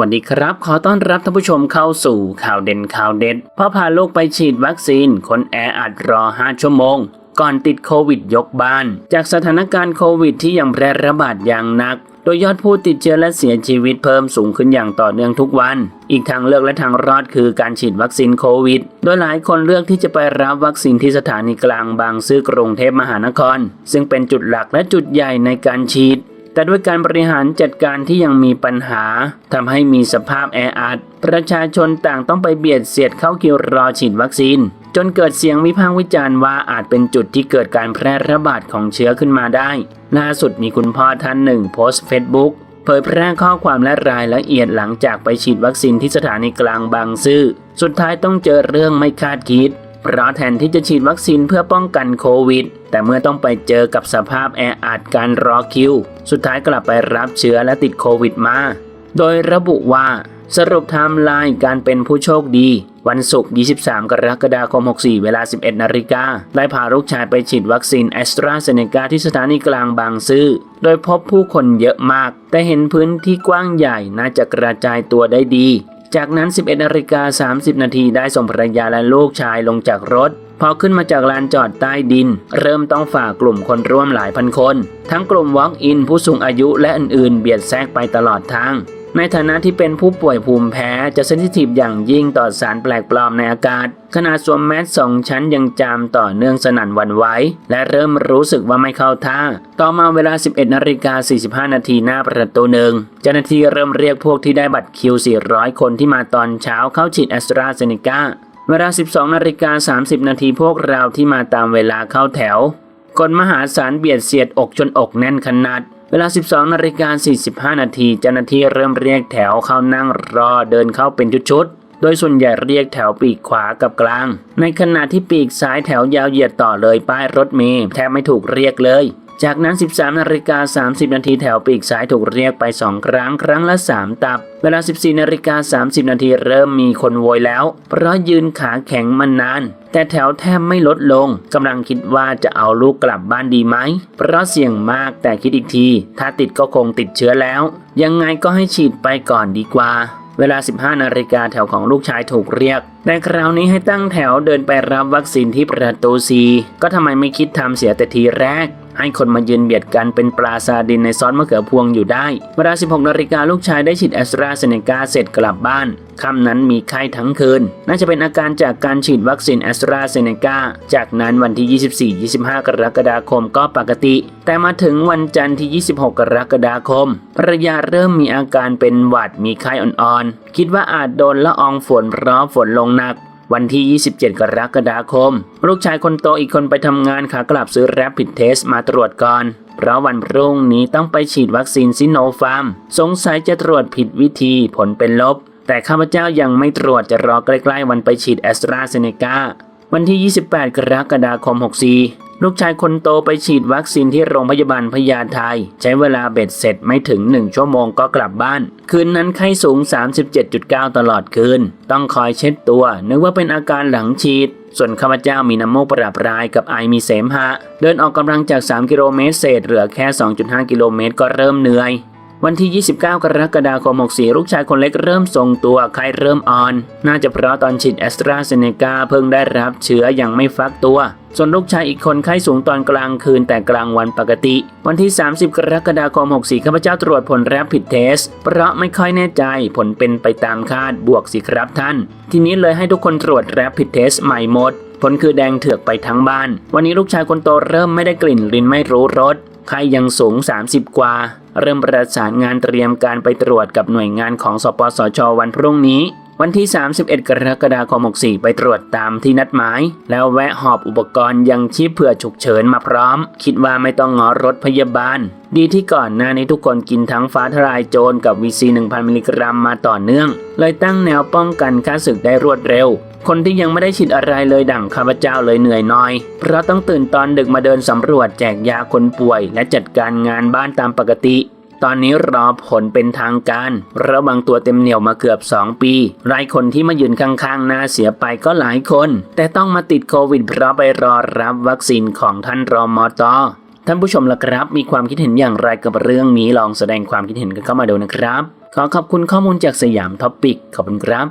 วัสดีครับ ขอต้อนรับท่านผู้ชมเข้าสู่ข่าวเด่นข่าวเด็ดพ่อพาลูกไปฉีดวัคซีน คนแออัดรอ 5 ชั่วโมง ก่อนติดโควิดยกบ้าน จากสถานการณ์โควิดที่ยังแพร่ระบาดอย่างหนัก โดยยอดผู้ติดเชื้อและเสียชีวิตเพิ่มสูงขึ้นอย่างต่อเนื่องทุกวัน อีกทางเลือกและทางรอดคือการฉีดวัคซีนโควิด โดยหลายคนเลือกที่จะไปรับวัคซีนที่สถานีกลางบางซื่อกรุงเทพมหานคร ซึ่งเป็นจุดหลักและจุดใหญ่ในการฉีด แต่ด้วยการบริหารจัดการที่ยังมีปัญหาทำให้มีสภาพแออัดประชาชนต่างต้องไปเบียดเสียดเข้าคิวรอฉีดวัคซีน จนเกิดเสียงวิพากษ์วิจารณ์ว่าอาจเป็นจุดที่เกิดการแพร่ระบาดของเชื้อขึ้นมาได้ล่าสุดมีคุณพ่อท่านหนึ่งโพสต์เฟซบุ๊กเผยแพร่ข้อความและรายละเอียดหลังจากไปฉีดวัคซีนที่สถานีกลางบางซื่อ สุดท้ายต้องเจอเรื่องไม่คาดคิด เพราะแทนที่จะฉีดวัคซีนเพื่อป้องกันโควิด แต่เมื่อต้องไปเจอกับสภาพแออัดการรอคิว สุดท้ายกลับไปรับเชื้อและติดโควิดมา โดยระบุว่าสรุปไทม์ไลน์การเป็นผู้โชคดี วันศุกร์ 23 กรกฎาคม 64 เวลา 11 นาฬิกา ได้พาลูกชายไปฉีดวัคซีนแอสตราเซเนกาที่สถานีกลางบางซื่อ โดยพบผู้คนเยอะมาก แต่เห็นพื้นที่กว้างใหญ่น่าจะกระจายตัวได้ดี จากนั้น 11นาฬิกา30 นาทีได้ส่งภรรยาและลูกชายลงจากรถ พอขึ้นมาจากลานจอดใต้ดิน เริ่มต้องฝ่ากลุ่มคนร่วมหลายพันคน ทั้งกลุ่มวอล์กอินผู้สูงอายุและอื่นๆ เบียดแทรกไปตลอดทาง ในฐานะที่เป็นผู้ป่วยภูมิแพ้จะเซนซิทีฟอย่างยิ่งต่อสารแปลกปลอมในอากาศขนาดสวมแมสสองชั้นยังจามต่อเนื่องสนั่นวันไหวและเริ่มรู้สึกว่าไม่เข้าท่า ต่อมาเวลา 11นาฬิกา45 นาทีหน้าประตูหนึ่งเจ้าหน้าที่เริ่มเรียกพวกที่ได้บัตรคิว 400 คนที่มาตอนเช้าเข้าฉีดแอสตราเซเนกาเวลา 12นาฬิกา30 นาทีพวกเราที่มาตามเวลาเข้าแถวคนมหาศาลเบียดเสียดอกจนอกแน่นขนาด เวลา 12 นาฬิกา 45 นาทีเจ้าหน้าที่เริ่มเรียกแถวเข้านั่งรอเดินเข้าเป็นชุดๆ โดยส่วนใหญ่เรียกแถวปีกขวากับกลาง ในขณะที่ปีกซ้ายแถวยาวเหยียดต่อเลยป้ายรถเมล์แทบไม่ถูกเรียกเลย จากนั้น 13นาฬิกา30 นาทีแถวปีกซ้ายถูกเรียกไป 2 ครั้งครั้งละ 3 ตับ เวลา 14นาฬิกา30 นาทีเริ่มมีคนโวยแล้ว เพราะยืนขาแข็งมานาน แต่แถวแทบไม่ลดลงกำลังคิดว่าจะเอาลูกกลับบ้านดีไหม เพราะเสี่ยงมากแต่คิดอีกที ถ้าติดก็คงติดเชื้อแล้ว ยังไงก็ให้ฉีดไปก่อนดีกว่าเวลา 15 นาฬิกาแถวของลูกชายถูกเรียก แต่คราวนี้ให้ตั้งแถวเดินไปรับวัคซีนที่ประตูซีก็ทำไมไม่คิดทำเสียแต่ทีแรก ให้คนมายืนเบียดกันเป็นปลาซาดินในซอสมะเขือพวงอยู่ได้ เวลา 16นาฬิกาลูกชายได้ฉีดแอสตราเซเนกาเสร็จกลับบ้านค่ำนั้นมีไข้ทั้งคืน น่าจะเป็นอาการจากการฉีดวัคซีนแอสตราเซเนกาจากนั้นวันที่ 24-25 กรกฎาคมก็ปกติ แต่มาถึงวันจันทร์ที่ 26 กรกฎาคมภรรยาเริ่มมีอาการเป็นหวัดมีไข้อ่อนๆ คิดว่าอาจโดนละอองฝนเพราะฝนลงหนัก วันที่ 27 กรกฎาคม ลูกชายคนโตอีกคนไปทำงานขากลับซื้อแรปผิดเทสมาตรวจก่อน เพราะวันพรุ่งนี้ต้องไปฉีดวัคซีนซิโนฟาร์ม สงสัยจะตรวจผิดวิธีผลเป็นลบ แต่ข้าพเจ้ายังไม่ตรวจจะรอใกล้ๆวันไปฉีดแอสตราเซเนกาวันที่ 28 กรกฎาคม 64 ลูกชายคนโตไปฉีดวัคซีนที่โรงพยาบาลพญาไทใช้เวลาเบ็ดเสร็จไม่ถึง 1 ชั่วโมงก็กลับบ้าน คืนนั้นไข้สูง 37.9 ตลอดคืน ต้องคอยเช็ดตัว นึกว่าเป็นอาการหลังฉีด ส่วนข้าพเจ้ามีน้ำมูกประปรายกับไอมีเสมหะ เดินออกกำลังจาก 3 กิโลเมตรเศษเหลือแค่ 2.5 กิโลเมตรก็เริ่มเหนื่อย วันที่ 29 กรกฎาคม 64 ลูกชายคนเล็กเริ่มทรงตัวไข้เริ่มอ่อน น่าจะเพราะตอนฉีดแอสตราเซเนกาเพิ่งได้รับเชื้อยังไม่ฟักตัว ส่วนลูกชายอีกคนไข้สูงตอนกลางคืนแต่กลางวันปกติ วันที่ 30 กรกฎาคม 64 ข้าพเจ้าตรวจผลแรปผิดเทส เพราะไม่ค่อยแน่ใจผลเป็นไปตามคาดบวกสิครับท่าน ทีนี้เลยให้ทุกคนตรวจแรปผิดเทสใหม่หมด ผลคือแดงเถือกไปทั้งบ้าน วันนี้ลูกชายคนโตเริ่มไม่ได้กลิ่นลิ้นไม่รู้รสไข้ยังสูง 30 กว่า เริ่มประสานงานเตรียมการไปตรวจกับหน่วยงานของสปสชวันพรุ่งนี้ วันที่ 31 กรกฎาคม 64 ไปตรวจตามที่นัดหมาย แล้วแวะหอบอุปกรณ์ยังชีพเผื่อฉุกเฉินมาพร้อม คิดว่าไม่ต้องงอรถพยาบาล ดีที่ก่อนหน้านี้ทุกคนกินทั้งฟ้าทลายโจรกับวีซี 1,000 มิลลิกรัมมาต่อเนื่อง เลยตั้งแนวป้องกันค่าศึกได้รวดเร็ว คนที่ยังไม่ได้ฉีดอะไรเลยดั่งข้าพเจ้าเลยเหนื่อยน้อย เพราะต้องตื่นตอนดึกมาเดินสำรวจแจกยาคนป่วย และจัดการงานบ้านตามปกติ ตอนนี้รอผลเป็นทางการ ระวังตัวเต็มเหนียวมาเกือบ 2 ปี รายคนที่มายืนข้างๆหน้าเสียไปก็หลายคน แต่ต้องมาติดโควิดเพราะไปรอรับวัคซีนของท่านรอมอตอท่านผู้ชมล่ะครับ มีความคิดเห็นอย่างไรกับเรื่องนี้ลองแสดงความคิดเห็นกันเข้ามาดูนะครับ ขอขอบคุณข้อมูลจากสยามท็อปปิกขอบคุณครับ